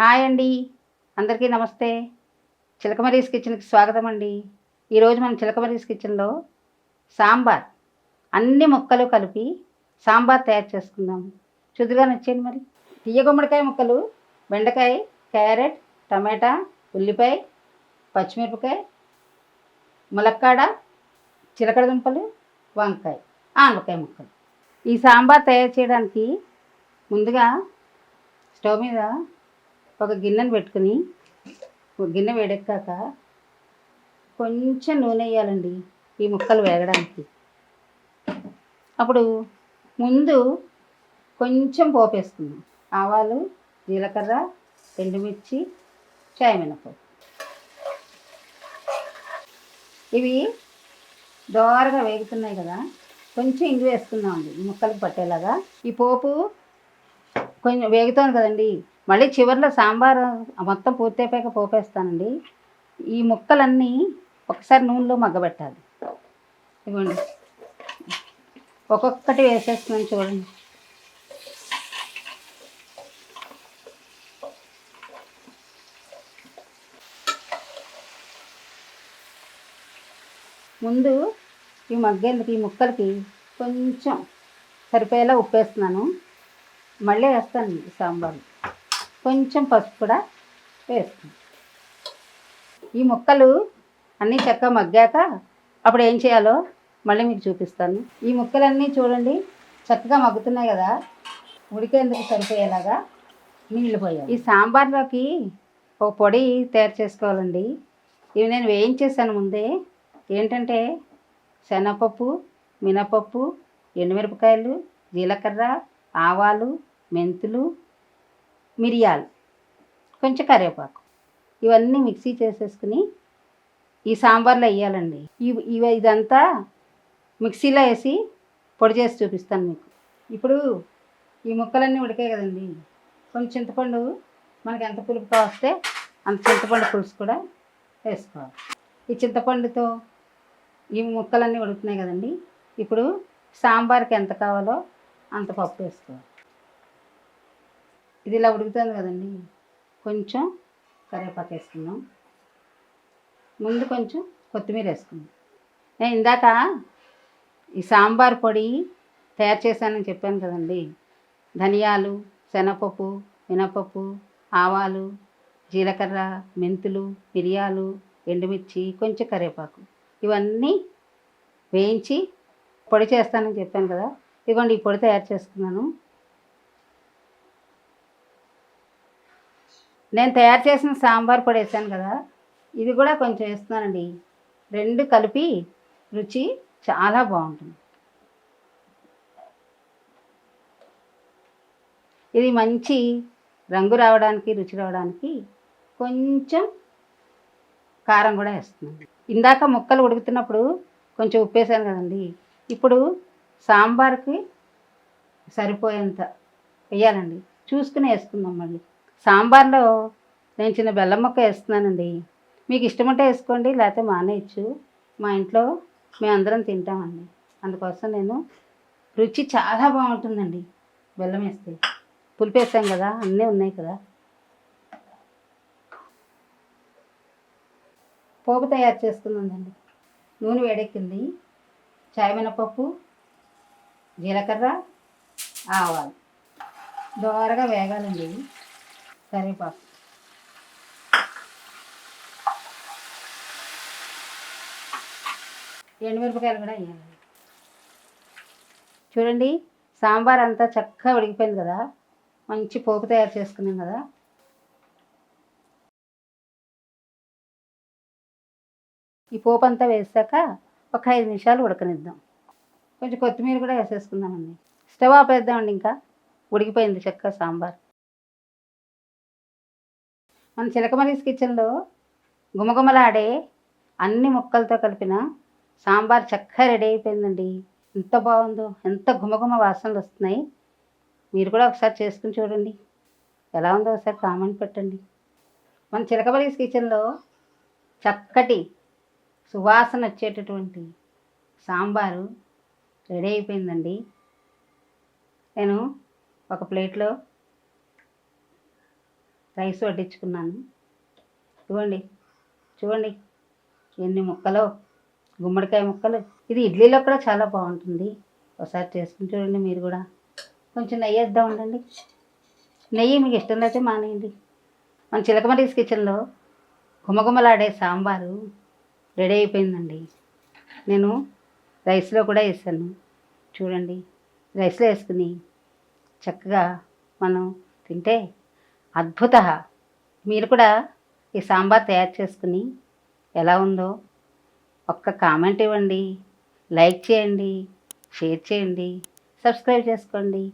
Hi అండి. అందరికీ నమస్తే. చిలకమరీస్ కిచెన్కి స్వాగతం అండి. ఈరోజు మనం చిలకమరీస్ కిచెన్లో సాంబార్ అన్ని ముక్కలు కలిపి సాంబార్ తయారు చేసుకుందాం. చుదుగా నచ్చేయండి మరి. తీయ గుమ్మడికాయ ముక్కలు బెండకాయ క్యారెట్ టమాటా ఉల్లిపాయ పచ్చిమిరపకాయ ములక్కాడ చిలకడ దుంపలు వంకాయ ఆనపకాయ ముక్కలు. ఈ సాంబార్ తయారు చేయడానికి ముందుగా స్టవ్ మీద ఒక గిన్నెను పెట్టుకుని ఒక గిన్నె వేడెక్కాక కొంచెం నూనె వేయాలండి ఈ ముక్కలు వేగడానికి. అప్పుడు ముందు కొంచెం పోపు వేసుకుందాం. ఆవాలు జీలకర్ర ఎండుమిర్చి చాయమినపప్పు. ఇవి దోరగా వేగుతున్నాయి కదా కొంచెం ఇంగు వేసుకుందామండి. ఈ ముక్కలకు పట్టేలాగా. ఈ పోపు కొంచెం వేగుతోంది కదండి. మళ్ళీ చివరిలో సాంబార్ మొత్తం పూర్తయిపోయాక పోపేస్తానండి. ఈ ముక్కలన్నీ ఒకసారి నూనెలో మగ్గబెట్టాలి. ఇవ్వండి. ఒక్కొక్కటి వేసేస్తున్నాను చూడండి. ముందు ఈ మగ్గేందుకు ఈ ముక్కలకి కొంచెం సరిపోయేలా ఉప్పేస్తున్నాను. మళ్ళీ వేస్తాను ఈ సాంబారు. కొంచెం పసుపు కూడా వేస్తాను ఈ ముక్కలు అన్నీ చక్కగా మగ్గాక అప్పుడు ఏం చేయాలో మళ్ళీ మీకు చూపిస్తాను. ఈ ముక్కలన్నీ చూడండి చక్కగా మగ్గుతున్నాయి కదా. ఉడికేందుకు సరిపోయేలాగా నీళ్ళు పోయాలి. ఈ సాంబార్లోకి ఒక పొడి తయారు చేసుకోవాలండి. ఇవి నేను వేయించేసాను ముందే. ఏంటంటే శనగపప్పు మినపప్పు ఎండుమిరపకాయలు జీలకర్ర ఆవాలు మెంతులు మిరియాలు కొంచెం కరివేపాకు. ఇవన్నీ మిక్సీ చేసేసుకుని ఈ సాంబార్లో వేయాలండి. ఇవి ఇవి ఇదంతా మిక్సీలో వేసి పొడి చేసి చూపిస్తాను మీకు. ఇప్పుడు ఈ ముక్కలన్నీ ఉడికాయి కదండి. కొంచెం చింతపండు మనకి ఎంత పులుపు కావస్తే అంత చింతపండు పులుసు కూడా వేసుకోవాలి. ఈ చింతపండుతో ఈ ముక్కలన్నీ ఉడుకుతున్నాయి కదండి. ఇప్పుడు సాంబార్కి ఎంత కావాలో అంత పప్పు వేసుకోవాలి. ఇది ఇలా ఉడుకుతుంది కదండి. కొంచెం కరివేపాకు వేసుకుందాం. ముందు కొంచెం కొత్తిమీర వేసుకుందాం. నేను ఇందాక ఈ సాంబార్ పొడి తయారు చేశానని చెప్పాను కదండి. ధనియాలు శనగపప్పు మినపప్పు ఆవాలు జీలకర్ర మెంతులు మిరియాలు ఎండుమిర్చి కొంచెం కరివేపాకు ఇవన్నీ వేయించి పొడి చేస్తానని చెప్పాను కదా. ఇదిగోండి ఈ పొడి తయారు చేసుకున్నాను. నేను తయారు చేసిన సాంబార్ పొడి వేసాను కదా ఇది కూడా కొంచెం వేస్తున్నానండి. రెండు కలిపి రుచి చాలా బాగుంటుంది. ఇది మంచి రంగు రావడానికి రుచి రావడానికి కొంచెం కారం కూడా వేస్తున్నాను. ఇందాక ముక్కలు ఉడుకుతున్నప్పుడు కొంచెం ఉప్పేసాను కదండి. ఇప్పుడు సాంబార్కి సరిపోయేంత వేయాలండి. చూసుకుని వేసుకుందాం మళ్ళీ. సాంబార్లో నేను చిన్న బెల్లం మొక్క వేస్తున్నానండి. మీకు ఇష్టమంటే వేసుకోండి లేకపోతే మానేయచ్చు మా ఇంట్లో మేము అందరం తింటామండి. అందుకోసం నేను రుచి చాలా బాగుంటుందండి బెల్లం వేస్తే. పులుపు వేసాం కదా అన్నీ ఉన్నాయి కదా. పోపు తయారు చేసుకుందండి నూనె వేడెక్కింది. చాయమినపప్పు జీలకర్ర ఆవాలు. దోరగా వేగాలండి. కరివేపాకు ఎండుమిరపకాయలు కూడా వేయాలి చూడండి సాంబార్ అంతా చక్కగా ఉడికిపోయింది కదా. మంచి పోపు తయారు చేసుకున్నాం కదా. ఈ పోపు అంతా వేసాక ఒక ఐదు నిమిషాలు ఉడకనిద్దాం. కొంచెం కొత్తిమీర కూడా వేసేసుకుందామండి. స్టవ్ ఆపేద్దామండి ఇంకా. ఉడికిపోయింది చక్కగా సాంబార్. మన చిలకమరీస్ కిచెన్లో గుమగుమలాడే అన్ని ముక్కలతో కలిపిన సాంబార్ చక్కగా రెడీ అయిపోయిందండి. ఎంత బాగుందో ఎంత గుమగుమ వాసనలు వస్తున్నాయి. మీరు కూడా ఒకసారి చేసుకుని చూడండి. ఎలా ఉందో ఒకసారి కామెంట్ పెట్టండి. మన చిలకమరీస్ కిచెన్లో చక్కటి సువాసన వచ్చేటటువంటి సాంబారు రెడీ అయిపోయిందండి. నేను ఒక ప్లేట్లో రైస్ వడ్డించుకున్నాను. ఇవ్వండి చూడండి ఎన్ని ముక్కలు గుమ్మడికాయ ముక్కలు. ఇది ఇడ్లీలో కూడా చాలా బాగుంటుంది. ఒకసారి చేసుకుని చూడండి మీరు కూడా. కొంచెం నెయ్యి వేద్దాం ఉండండి. నెయ్యి మీకు ఇష్టం అయితే మానేయండి. మన చిలకమరీస్ కిచెన్లో గుమగుమలాడే సాంబారు రెడీ అయిపోయిందండి. నేను రైస్లో కూడా వేసాను. చూడండి రైస్లో వేసుకుని చక్కగా మనం తింటే అద్భుత. మీరు కూడా ఈ సాంబార్ తయారు చేసుకుని ఎలా ఉందో ఒక్క కామెంట్ ఇవ్వండి లైక్ చేయండి షేర్ చేయండి సబ్స్క్రైబ్ చేసుకోండి.